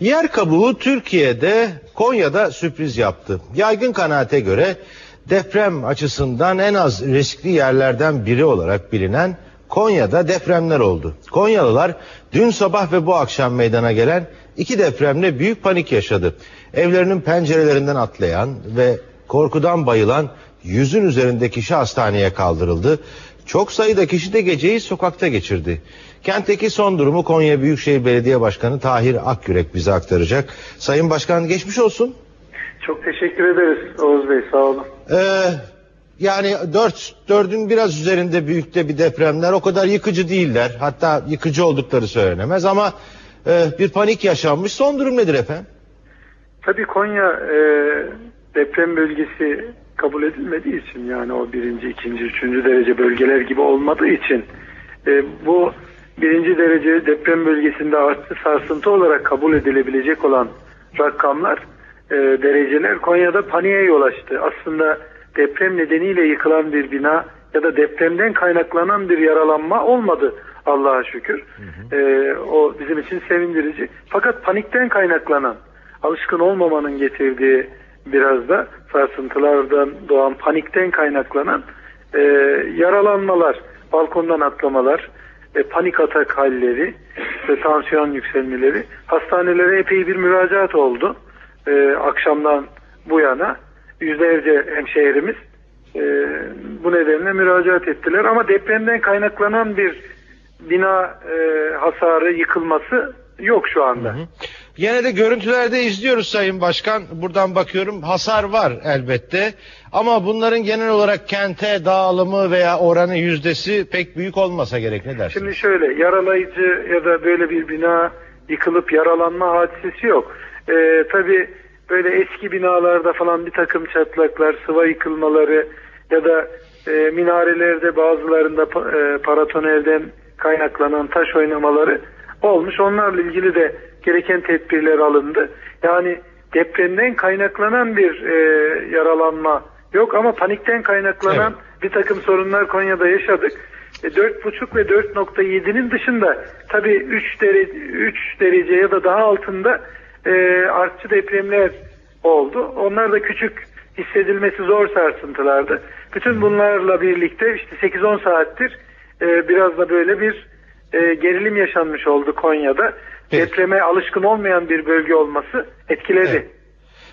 Yer kabuğu Türkiye'de Konya'da sürpriz yaptı. Yaygın kanaate göre deprem açısından en az riskli yerlerden biri olarak bilinen Konya'da depremler oldu. Konyalılar dün sabah ve bu akşam meydana gelen iki depremle büyük panik yaşadı. Evlerinin pencerelerinden atlayan ve korkudan bayılan yüzün üzerindeki kişi hastaneye kaldırıldı. Çok sayıda kişi de geceyi sokakta geçirdi. Kentteki son durumu Konya Büyükşehir Belediye Başkanı Tahir Akyürek bize aktaracak. Sayın Başkan geçmiş olsun. Çok teşekkür ederiz Oğuz Bey sağ olun. Ee, yani 4 dördün biraz üzerinde büyükte bir depremler o kadar yıkıcı değiller. Hatta yıkıcı oldukları söylenemez ama e, bir panik yaşanmış. Son durum nedir efendim? Tabii Konya e, deprem bölgesi kabul edilmediği için yani o birinci, ikinci, üçüncü derece bölgeler gibi olmadığı için e, bu birinci derece deprem bölgesinde artçı sarsıntı olarak kabul edilebilecek olan rakamlar, e, dereceler Konya'da paniğe yol açtı. Aslında deprem nedeniyle yıkılan bir bina ya da depremden kaynaklanan bir yaralanma olmadı Allah'a şükür. Hı hı. E, o bizim için sevindirici. Fakat panikten kaynaklanan, alışkın olmamanın getirdiği biraz da sarsıntılardan doğan panikten kaynaklanan e, yaralanmalar, balkondan atlamalar, e, panik atak halleri ve tansiyon yükselmeleri hastanelere epey bir müracaat oldu. E, akşamdan bu yana yüzlerce hemşehrimiz e, bu nedenle müracaat ettiler ama depremden kaynaklanan bir bina e, hasarı yıkılması yok şu anda. Hı hı. Yine de görüntülerde izliyoruz Sayın Başkan. Buradan bakıyorum hasar var elbette. Ama bunların genel olarak kente dağılımı veya oranı yüzdesi pek büyük olmasa gerek ne dersiniz? Şimdi şöyle yaralayıcı ya da böyle bir bina yıkılıp yaralanma hadisesi yok. Ee, tabii böyle eski binalarda falan bir takım çatlaklar, sıva yıkılmaları ya da e, minarelerde bazılarında e, paratonelden kaynaklanan taş oynamaları olmuş. Onlarla ilgili de gereken tedbirler alındı. Yani depremden kaynaklanan bir e, yaralanma yok ama panikten kaynaklanan evet. bir takım sorunlar Konya'da yaşadık. E, 4.5 ve 4.7'nin dışında tabii 3 derece, 3 derece ya da daha altında e, artçı depremler oldu. Onlar da küçük hissedilmesi zor sarsıntılardı. Bütün bunlarla birlikte işte 8-10 saattir e, biraz da böyle bir e, gerilim yaşanmış oldu Konya'da. Peki. Depreme alışkın olmayan bir bölge olması etkiledi. Evet.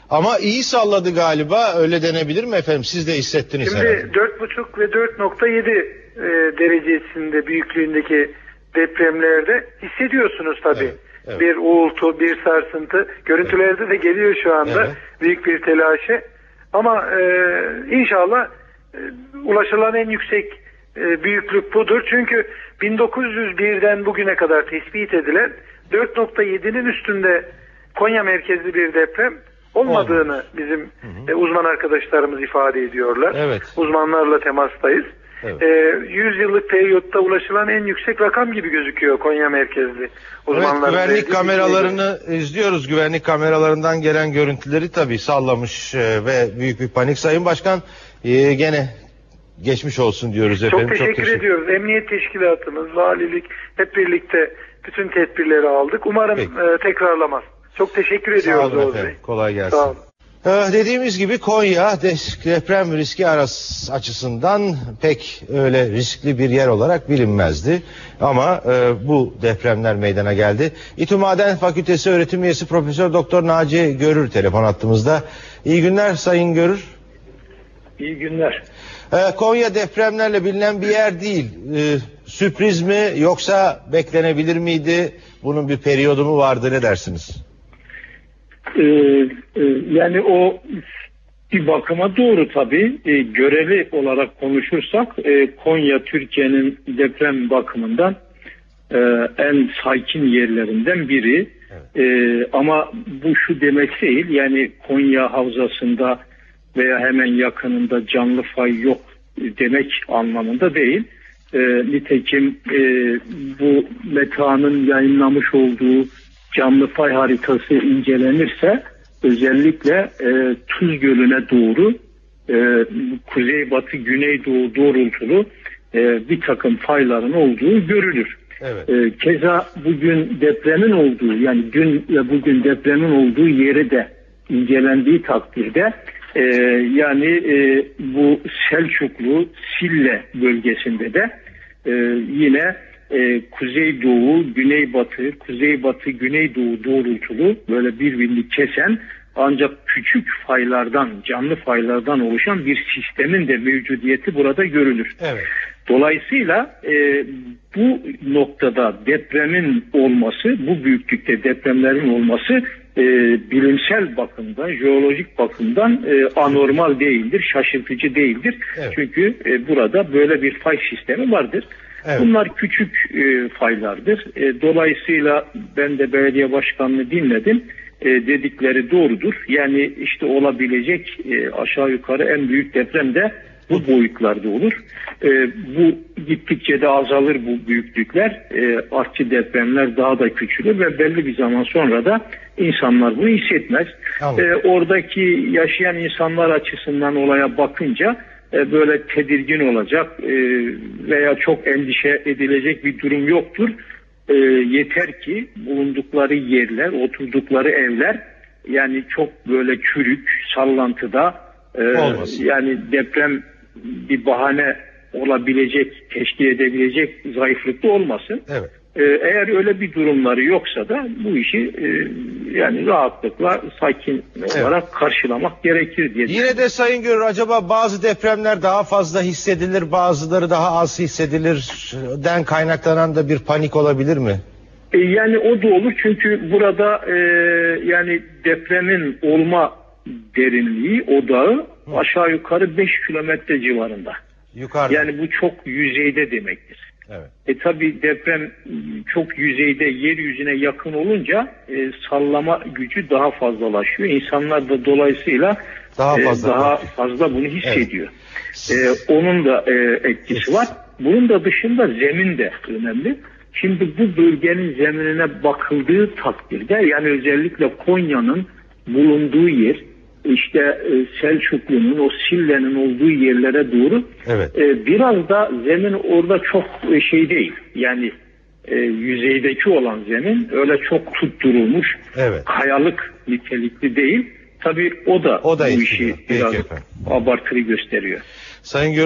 Ama iyi salladı galiba öyle denebilir mi efendim? Siz de hissettiniz Şimdi herhalde. 4.5 ve 4.7 e, derecesinde büyüklüğündeki depremlerde hissediyorsunuz tabii. Evet, evet. Bir uğultu, bir sarsıntı. Görüntülerde evet. de geliyor şu anda evet. büyük bir telaşı. Ama e, inşallah e, ulaşılan en yüksek e, büyüklük budur. Çünkü 1901'den bugüne kadar tespit edilen 4.7'nin üstünde Konya merkezli bir deprem olmadığını Olmamış. bizim hı hı. E, uzman arkadaşlarımız ifade ediyorlar. Evet. Uzmanlarla temastayız. Evet. E, 100 yıllık periyotta ulaşılan en yüksek rakam gibi gözüküyor Konya merkezli. Evet güvenlik kameralarını izliyoruz. Güvenlik kameralarından gelen görüntüleri tabii sallamış e, ve büyük bir panik. Sayın Başkan e, gene geçmiş olsun diyoruz efendim. Çok teşekkür, Çok teşekkür ediyoruz. Emniyet Teşkilatımız, valilik hep birlikte bütün tedbirleri aldık. Umarım e, tekrarlamaz. Çok teşekkür ediyoruz Sağ olun efendim. Bey. Kolay gelsin. Sağ olun. Ee, dediğimiz gibi Konya deprem riski açısından pek öyle riskli bir yer olarak bilinmezdi. Ama e, bu depremler meydana geldi. İTÜ Maden Fakültesi öğretim üyesi Profesör Doktor Naci Görür telefon attığımızda. İyi günler Sayın Görür. İyi günler. Ee, Konya depremlerle bilinen bir yer değil. Ee, sürpriz mi yoksa beklenebilir miydi? Bunun bir periyodu mu vardı ne dersiniz? Ee, e, yani o bir bakıma doğru tabii. E, göreli olarak konuşursak e, Konya Türkiye'nin deprem bakımından e, en sakin yerlerinden biri. Evet. E, ama bu şu demek değil. Yani Konya havzasında veya hemen yakınında canlı fay yok demek anlamında değil. E, nitekim e, bu metanın yayınlamış olduğu canlı fay haritası incelenirse özellikle e, Tuz Gölü'ne doğru e, kuzeybatı güneydoğu doğrultulu e, bir takım fayların olduğu görülür. Evet. E, keza bugün depremin olduğu yani dün ve bugün depremin olduğu yeri de incelendiği takdirde e, yani e, bu Selçuklu Sille bölgesinde de e, yine e, kuzeydoğu, güneybatı, kuzeybatı, güneydoğu doğrultulu böyle birbirini kesen ancak küçük faylardan, canlı faylardan oluşan bir sistemin de mevcudiyeti burada görülür. Evet. Dolayısıyla e, bu noktada depremin olması, bu büyüklükte depremlerin olması e, bilimsel bakımdan, jeolojik bakımdan e, anormal değildir, şaşırtıcı değildir. Evet. Çünkü e, burada böyle bir fay sistemi vardır. Evet. Bunlar küçük e, faylardır. E, dolayısıyla ben de belediye başkanını dinledim. E, dedikleri doğrudur. Yani işte olabilecek e, aşağı yukarı en büyük deprem de bu boyutlarda olur. E, bu gittikçe de azalır bu büyüklükler. E, artçı depremler daha da küçülür ve belli bir zaman sonra da insanlar bunu hissetmez. E, oradaki yaşayan insanlar açısından olaya bakınca e, böyle tedirgin olacak e, veya çok endişe edilecek bir durum yoktur. E, yeter ki bulundukları yerler, oturdukları evler yani çok böyle çürük, sallantıda e, Olmasın. yani deprem bir bahane olabilecek, teşkil edebilecek zayıflıkta olmasın. Evet. Ee, eğer öyle bir durumları yoksa da bu işi e, yani rahatlıkla sakin olarak karşılamak gerekir diye Yine de Sayın Görür acaba bazı depremler daha fazla hissedilir, bazıları daha az hissedilir den kaynaklanan da bir panik olabilir mi? E, yani o da olur çünkü burada e, yani depremin olma derinliği odağı aşağı yukarı 5 kilometre civarında. Yukarıda. Yani bu çok yüzeyde demektir. Evet. E tabi deprem çok yüzeyde yeryüzüne yakın olunca e, sallama gücü daha fazlalaşıyor. İnsanlar da dolayısıyla Daha e, fazla. daha fazla bunu hissediyor. E, onun da e, etkisi var. Bunun da dışında zemin de önemli. Şimdi bu bölgenin zeminine bakıldığı takdirde yani özellikle Konya'nın bulunduğu yer işte e, Selçuklu'nun o Sille'nin olduğu yerlere doğru Evet. e, biraz da zemin orada çok e, şey değil. Yani e, yüzeydeki olan zemin öyle çok tutturulmuş Evet. kayalık nitelikli değil. Tabii o da, O da bu işi biraz abartılı gösteriyor. Sayın Görür